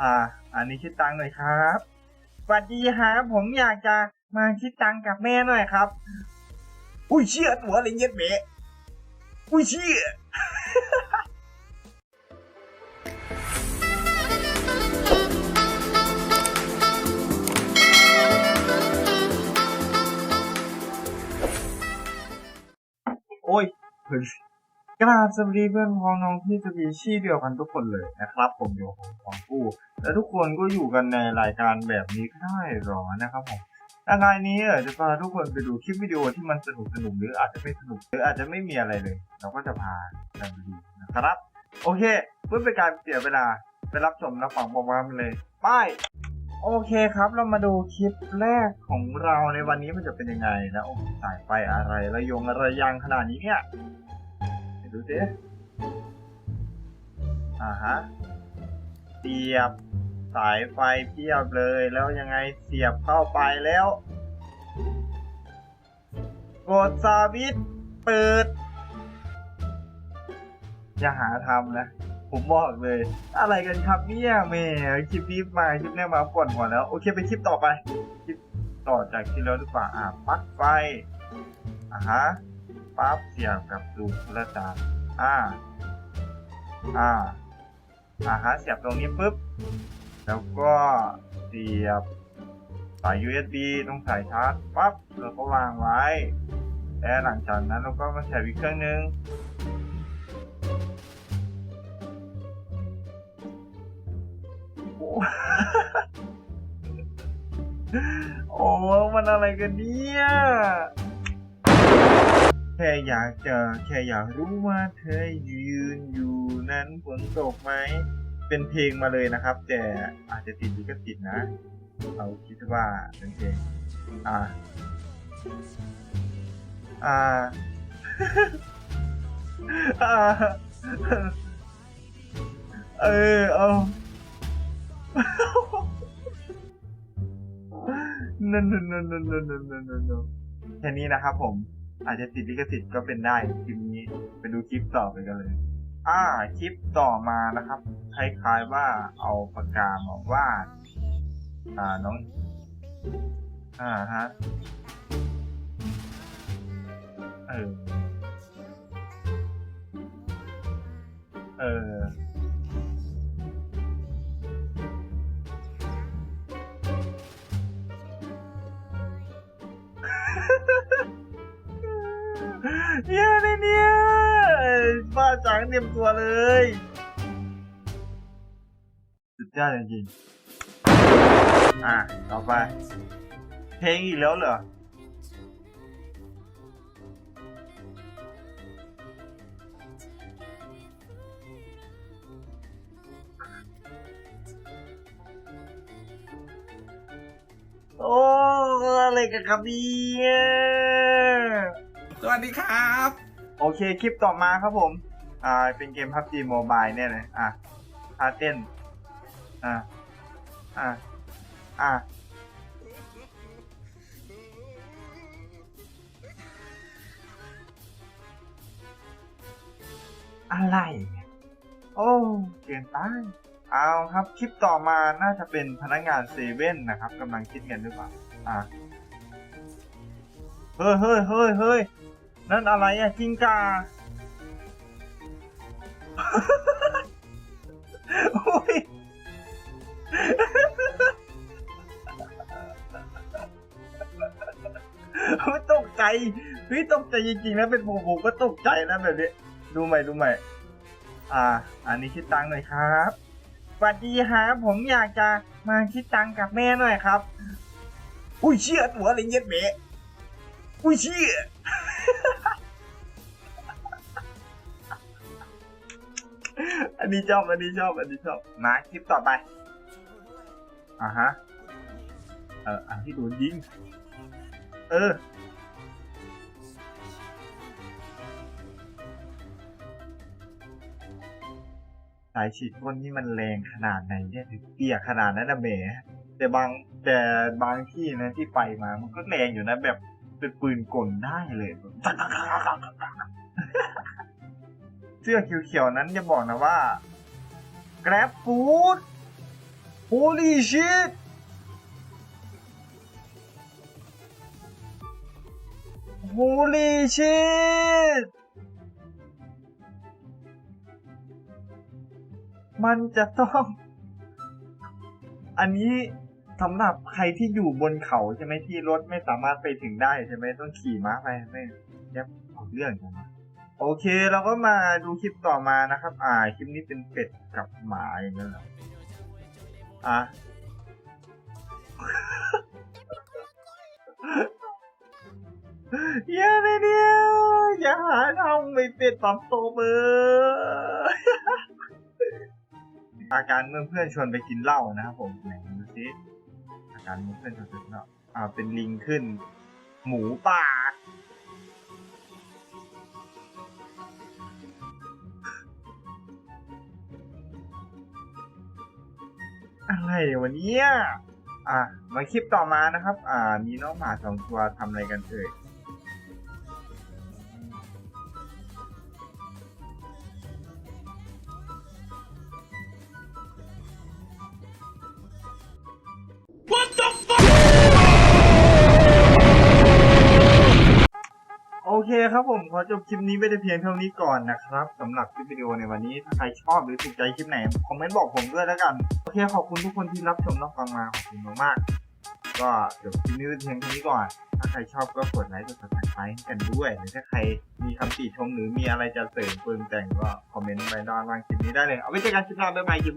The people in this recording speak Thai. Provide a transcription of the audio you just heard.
อ่า อันนี้คิดตังค์หน่อยครับสวัสดีครับผมอยากจะมาคิดตังค์กับแม่หน่อยครับ อุ้ยเชี่ยตัวอะไรเงี้ยเบะอุ้ยเชี่ยโอ้ยเฮ้ย กราบสวัสดีเพื่อนพ้องน้องที่จะมีชื่เดียวกันทุกคนเลยนะครับ ผมอยู่ของของกู้และทุกคนก็อยู่กันในรายการแบบนี้ก็ได้หรอนะครับผมรายนี้จะพาทุกคนไปดูคลิปวิดีโอที่มันสนุกสนุกหรืออาจจะไม่สนุกหรืออาจจะไม่มีอะไรเลย เราก็จะพากันไปดูนะครับ โอเคเพื่อเป็นการเสียเวลาไปรับชมรับฟังพร้อมกันเลยไปโอเคครับ เรามาดูคลิปแรกของเราในวันนี้มันจะเป็นยังไงแล้วโอ้สายไฟอะไรระยงระยางขนาดนี้เนี่ย ดูสิอ่าฮะเสียบสายไฟเพียบเลยแล้วยังไงเสียบเข้าไปแล้ว กดสวิตช์เปิด อย่าหาทำนะ ผมบอกเลย อะไรกันครับเนี่ยแม่คลิปนี้มาคลิปนี้มาปวดหัวแล้ว โอเคไปคลิปต่อไป คลิปต่อจากที่แล้วดีกว่าอะปักไฟอะฮะ ปั๊บเสียบกับตูดโทรศัพท์อ่า อ่า อ่าฮะเสียบตรงนี้ปุ๊บ แล้วก็เสียบสาย USB ตรงสายชาร์จปั๊บแล้วก็วางไว้ และหลังจากนั้นเราก็มาใช้อีกเครื่องนึงโอ้โอ้ มันอะไรกันเนี่ย แค่อยากจะแค่อยากรู้ว่าเธอยืนอยู่นั้นฝนตกไหม เป็นเพลงมาเลยนะครับ แต่อาจจะติดลิขสิทธิ์นะ เราคิดว่าเป็นเพลงอ่า อ่า เออเอานั่นนั่นนั่นนั่นนั่นนั่นแค่นี้นะครับผม อาจจะติดลิขสิทธิ์ก็เป็นได้คลิปนี้ไปดูคลิปต่อไปกันเลย อ่าคลิปต่อมานะครับคล้ายๆว่าเอาปากกามาวาดอ่าน้องอ่าฮะเออเออเนี่ยเนี่ยเนี่ยบ้าจังเตรียมตัวเลยสุดยอดจริงๆอะ ต่อไป เพลงอีกแล้วเหรอโอ้ อะไรกันครับเนี่ย สวัสดีครับ โอเคคลิปต่อมาครับผม อ่า เป็นเกม PUBG Mobile เนี่ยเลยอะท่าเต้น อะ อะ อะอะไร โอ้เกินไปเอาครับคลิปต่อมาน่าจะเป็นพนักงานเซเว่นนะครับกำลังคิดเงินหรือเปล่าอะเฮ้ยเฮ้ยเฮ้ยเฮ้ย นั่นอะไรอะจิงกาโอ้ยไม่ตกใจเฮ้ยตกใจจริงๆนะเป็นผมผมก็ตกใจนะแบบนี้ ดูใหม่ดูใหม่ อ่า อันนี้คิดตังค์หน่อยครับสวัสดีครับผมอยากจะมาคิดตังค์กับแม่หน่อยครับ อุ้ยเชี่ยตัวอะไรเงี้ยเบะอุ้ยเชี่ย อันนี้ชอบ อันนี้ชอบ อันนี้ชอบ มาคลิปต่อไป อ่าฮะ เอออันที่โดนยิง เออ สายฉีดพ่นนี่มันแรงขนาดไหนเนี่ยถึงเปียกขนาดนั้นนะแหมแต่บางแต่บางที่นะที่ไปมา มันก็แรงอยู่นะแบบ เป็นปืนกลได้เลยเสื้อเขียวๆนั้นจะบอกนะว่า Grab Food Holy shit Holy shit มันจะต้อง อันนี้ สำหรับใครที่อยู่บนเขาใช่ไหมที่รถไม่สามารถไปถึงได้ใช่ไหมต้องขี่ม้าไปไม่แยบเอาเรื่องกันนะโอเคเราก็มาดูคลิปต่อมานะครับ อ่าคลิปนี้เป็นเป็ดกับหมาอย่างนั้นเหรออะอย่าเลยเดียวอย่าหาทำไม่เป็ดปรับโตเบอร์อาการเมื่อเพื่อนชวนไปกินเหล้านะครับผมไหนดูซิ การเมื่อเพื่อนชวนไปกินเหล้าอ่าเป็นลิงขึ้น หมูป่า อะไรวันนี้อะมาคลิปต่อมานะครับ อ่า มีน้องหมาสองตัวทำอะไรกันเอ่ย ครับผมขอจบคลิปนี้ไปแต่เพียงเท่านี้ก่อนนะครับสำหรับคลิปวิดีโอในวันนี้ถ้าใครชอบหรือถูกใจคลิปไหนคอมเมนต์บอกผมด้วยแล้วกันโอเคขอบคุณทุกคนที่รับชมรับฟังมาขอบคุณมากๆก็จบคลิปนี้ไปเพียงเท่านี้ก่อน ถ้าใครชอบก็กดไลค์กดซับสไครต์กันด้วยหรือถ้าใครมีคำติชมหรือมีอะไรจะเสริมเติมแต่งก็คอมเมนต์ไว้ด้านล่างคลิปนี้ได้เลยเอาไว้เจอกันคลิปหน้าบ๊ายบายคลิป